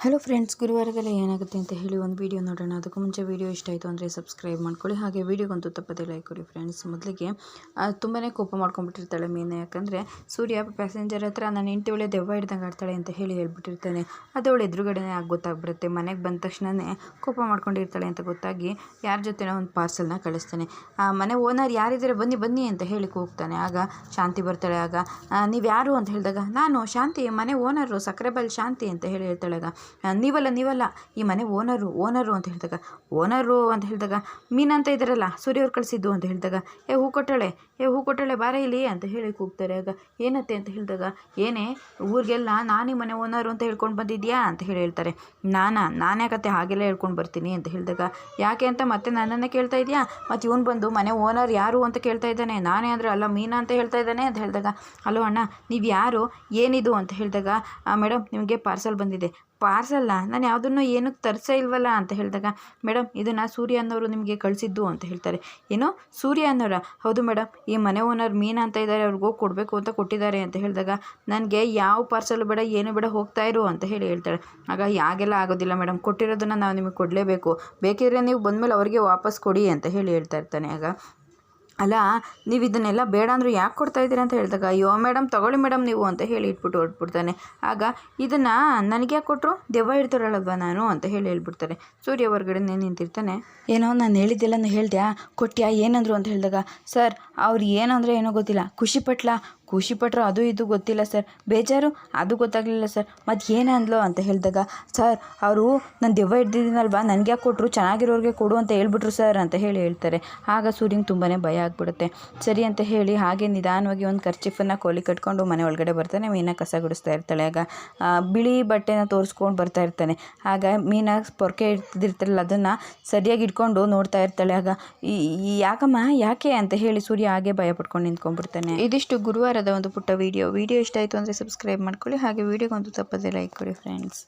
Hello friends ಗುರುವಾರದಲ್ಲಿ ಏನಾಗುತ್ತೆ ಅಂತ ಹೇಳಿ ಒಂದು ವೀಡಿಯೋ ನೋಡೋಣ. ಅದಕ್ಕೂ ಮುಂಚೆ ವೀಡಿಯೋ ಇಷ್ಟ ಆಯಿತು ಅಂದರೆ ಸಬ್ಸ್ಕ್ರೈಬ್ ಮಾಡ್ಕೊಳ್ಳಿ. ಹಾಗೆ ವೀಡಿಯೋಗಂತೂ ತಪ್ಪದೇ ಲೈಕ್ ಕೊಡಿ ಫ್ರೆಂಡ್ಸ್ ಮೊದಲಿಗೆ ತುಂಬಾ ಕೋಪ ಮಾಡ್ಕೊಂಡ್ಬಿಟ್ಟಿರ್ತಾಳೆ ಮೀನು. ಯಾಕಂದರೆ, ಸೂರ್ಯ ಪ್ಯಾಸೆಂಜರ್ ಹತ್ರ ನಾನು ಹೆಂಡತಿ ಒಳ್ಳೆ ದೆವ್ವ ಹಿಡ್ದಂಗೆ ಆಡ್ತಾಳೆ ಅಂತ ಹೇಳಿ ಹೇಳ್ಬಿಟ್ಟಿರ್ತಾನೆ. ಅದು ಅವಳು ಎದುರುಗಡೆನೇ ಆಗಿ ಗೊತ್ತಾಗ್ಬಿಡುತ್ತೆ. ಮನೆಗೆ ಬಂದ ತಕ್ಷಣವೇ ಕೋಪ ಮಾಡ್ಕೊಂಡಿರ್ತಾಳೆ ಅಂತ ಗೊತ್ತಾಗಿ ಯಾರ ಜೊತೆನೋ ಒಂದು ಪಾರ್ಸಲ್ನ ಕಳಿಸ್ತಾನೆ. ಆ, ಮನೆ ಓನರ್ ಯಾರಿದ್ದಾರೆ ಬನ್ನಿ ಬನ್ನಿ ಅಂತ ಹೇಳಿ ಹೋಗ್ತಾನೆ ಆಗ ಶಾಂತಿ ಬರ್ತಾಳೆ. ಆಗ ನೀವು ಯಾರು ಅಂತ ಹೇಳಿದಾಗ, ನಾನು ಶಾಂತಿ, ಮನೆ ಓನರು ಸಕ್ಕರೆ ಬಲ್ ಶಾಂತಿ ಅಂತ ಹೇಳಿ ಹೇಳ್ತಾಳೆ. ಆಗ ನೀವಲ್ಲ ನೀವಲ್ಲ. ಈ ಮನೆ ಓನರು ಓನರು ಅಂತ ಹೇಳಿದಾಗ, ಓನರು ಅಂತ ಹೇಳಿದಾಗ, ಮೀನಾ ಅಂತ ಇದ್ದಾರಲ್ಲ, ಸೂರ್ಯ ಅವ್ರು ಕಳಿಸಿದ್ದು ಅಂತ ಹೇಳಿದಾಗ, ಏ, ಹೂ ಕೊಟ್ಟಾಳೆ, ಏ, ಹೂ ಕೊಟ್ಟಳೆ, ಬಾರ ಇಲ್ಲಿ, ಅಂತ ಹೇಳಿ ಕೂಗ್ತಾರೆ. ಆಗ, ಏನತ್ತೆ? ಅಂತ ಹೇಳಿದಾಗ, ಏನೇ, ಊರಿಗೆಲ್ಲ ನಾನೇ ಮನೆ ಓನರು ಅಂತ ಹೇಳ್ಕೊಂಡು ಬಂದಿದ್ಯಾ? ಅಂತ ಹೇಳಿ ಹೇಳ್ತಾರೆ. ನಾನಾ, ನಾನು ಯಾಕತ್ತೆ ಹಾಗೆಲ್ಲ ಹೇಳ್ಕೊಂಡು ಬರ್ತೀನಿ? ಅಂತ ಹೇಳಿದಾಗ, ಯಾಕೆ ಅಂತ ಮತ್ತೆ ನನ್ನನ್ನು ಕೇಳ್ತಾ ಇದೆಯಾ? ಮತ್ತು ಇವನು ಬಂದು, ಮನೆ ಓನರ್ ಯಾರು ಅಂತ ಕೇಳ್ತಾ ಇದ್ದಾನೆ? ನಾನೇ ಅಂದರೆ ಅಲ್ಲ, ಮೀನಾ ಅಂತ ಹೇಳ್ತಾ ಇದ್ದಾನೆ? ಅಂತ ಹೇಳಿದಾಗ ಹಲೋ ಅಣ್ಣ, ನೀವು ಯಾರು? ಏನಿದು? ಅಂತ ಹೇಳಿದಾಗ ಮೇಡಮ್ ನಿಮಗೆ ಪಾರ್ಸಲ್ ಬಂದಿದೆ. ಪಾರ್ಸಲ್ಲ? ನಾನು ಯಾವುದನ್ನು ಏನಕ್ಕೆ ತರಿಸೇ ಇಲ್ವಲ್ಲ ಅಂತ ಹೇಳಿದಾಗ ಮೇಡಮ್ ಇದನ್ನು ಸೂರ್ಯ ಅನ್ನೋರು ನಿಮಗೆ ಕಳಿಸಿದ್ದು ಅಂತ ಹೇಳ್ತಾರೆ. ಏನು? ಸೂರ್ಯ ಅನ್ನೋರ? ಹೌದು ಮೇಡಮ್ ಈ ಮನೆ ಓನರ್ ಮೀನಾ ಅಂತ ಇದ್ದಾರೆ ಅವ್ರಿಗೋಗಿ ಕೊಡಬೇಕು ಅಂತ ಕೊಟ್ಟಿದ್ದಾರೆ ಅಂತ ಹೇಳಿದಾಗ, ನನಗೆ ಯಾವ ಪಾರ್ಸಲ್ ಬೇಡ, ಏನು ಬೇಡ, ಹೋಗ್ತಾ ಇರು ಅಂತ ಹೇಳಿ ಹೇಳ್ತಾಳೆ ಆಗ ಯಾಗೆಲ್ಲ ಆಗೋದಿಲ್ಲ ಮೇಡಮ್ ಕೊಟ್ಟಿರೋದನ್ನು ನಾವು ನಿಮಗೆ ಕೊಡಲೇಬೇಕು. ಬೇಕಿದ್ರೆ ನೀವು ಬಂದಮೇಲೆ ಅವರಿಗೆ ವಾಪಸ್ ಕೊಡಿ ಅಂತ ಹೇಳಿ ಹೇಳ್ತಾ ಇರ್ತಾನೆ. ಆಗ ಅಲ್ಲ, ನೀವು ಇದನ್ನೆಲ್ಲ ಬೇಡ ಅಂದರೂ ಯಾಕೆ ಕೊಡ್ತಾ ಇದ್ದೀರಾ ಅಂತ ಹೇಳಿದಾಗ, ಅಯ್ಯೋ ಮೇಡಮ್ ತಗೊಳ್ಳಿ ಮೇಡಮ್ ನೀವು ಅಂತ ಹೇಳಿ ಇಟ್ಬಿಟ್ಟು ಹೊರಟ್ಬಿಡ್ತಾನೆ. ಆಗ ಇದನ್ನು ನನಗೆ ಯಾಕೆ ಕೊಟ್ಟರು ದೆವ್ವ ಇಡ್ತಾರಲ್ಲಲ್ವ ನಾನು? ಅಂತ ಹೇಳಿ ಹೇಳ್ಬಿಡ್ತಾರೆ. ಸೂರ್ಯ ಹೊರಗಡೆ ನಿಂತಿರ್ತಾನೆ. ಏನೋ ನಾನು ಹೇಳಿದ್ದೆಲ್ಲ ಹೇಳ್ದ್ಯಾ? ಕೊಟ್ಟಿಯಾ ಏನಂದ್ರು? ಅಂತ ಹೇಳಿದಾಗ, ಸರ್, ಅವ್ರು ಏನಂದ್ರೆ ಏನೋ ಗೊತ್ತಿಲ್ಲ. ಖುಷಿ ಪಟ್ಲ? ಖುಷಿ ಪಟ್ರು ಅದು ಇದು ಗೊತ್ತಿಲ್ಲ ಸರ್. ಬೇಜಾರು, ಅದು ಗೊತ್ತಾಗಲಿಲ್ಲ ಸರ್. ಮತ್ತು ಏನಂದ್ಲು ಅಂತ ಹೇಳಿದಾಗ, ಸರ್, ಅವರು ನಾನು ದೆವ್ವ ಹಿಡ್ದಿದ್ದೀನಲ್ವಾ? ನನಗೆ ಯಾಕೆ ಕೊಟ್ಟರು ಚೆನ್ನಾಗಿರೋರಿಗೆ ಕೊಡು ಅಂತ ಹೇಳ್ಬಿಟ್ರು ಸರ್, ಅಂತ ಹೇಳಿ ಹೇಳ್ತಾರೆ. ಆಗ ಸೂರ್ಯಂಗೆ ತುಂಬಾ ಭಯ ಆಗ್ಬಿಡುತ್ತೆ. ಸರಿ, ಅಂತ ಹೇಳಿ ಹಾಗೆ ನಿಧಾನವಾಗಿ ಒಂದು ಖರ್ಚಿಫನ್ನು ಕೋಲಿ ಕಟ್ಕೊಂಡು ಮನೆ ಒಳಗಡೆ ಬರ್ತಾನೆ. ಮೀನಾ ಕಸ ಗುಡಿಸ್ತಾ ಇರ್ತಾಳೆ. ಆಗ ಬಿಳಿ ಬಟ್ಟೆನ ತೋರಿಸ್ಕೊಂಡು ಬರ್ತಾ ಇರ್ತಾನೆ. ಆಗ ಮೀನಾ ಪೊರ್ಕೆ ಇಡ್ತಿರ್ತಾರಲ್ಲ ಅದನ್ನು ಸರಿಯಾಗಿ ಇಟ್ಕೊಂಡು ನೋಡ್ತಾ ಇರ್ತಾಳೆ. ಆಗ ಯಾಕಮ್ಮ? ಯಾಕೆ? ಅಂತ ಹೇಳಿ ಸೂರ್ಯ ಹಾಗೆ ಭಯ ಪಡ್ಕೊಂಡು ನಿಂತ್ಕೊಂಡ್ಬಿಡ್ತಾನೆ. ಇದಿಷ್ಟು ಗುರುವಾರದ ಒಂದು ಪುಟ್ಟ ವಿಡಿಯೋ ವೀಡಿಯೋ ಇಷ್ಟ ಆಯಿತು ಅಂದರೆ ಸಬ್ಸ್ಕ್ರೈಬ್ ಮಾಡ್ಕೊಳ್ಳಿ. ಹಾಗೆ ವೀಡಿಯೋಗೊಂದು ತಪ್ಪದೆ ಲೈಕ್ ಕೊಡಿ ಫ್ರೆಂಡ್ಸ್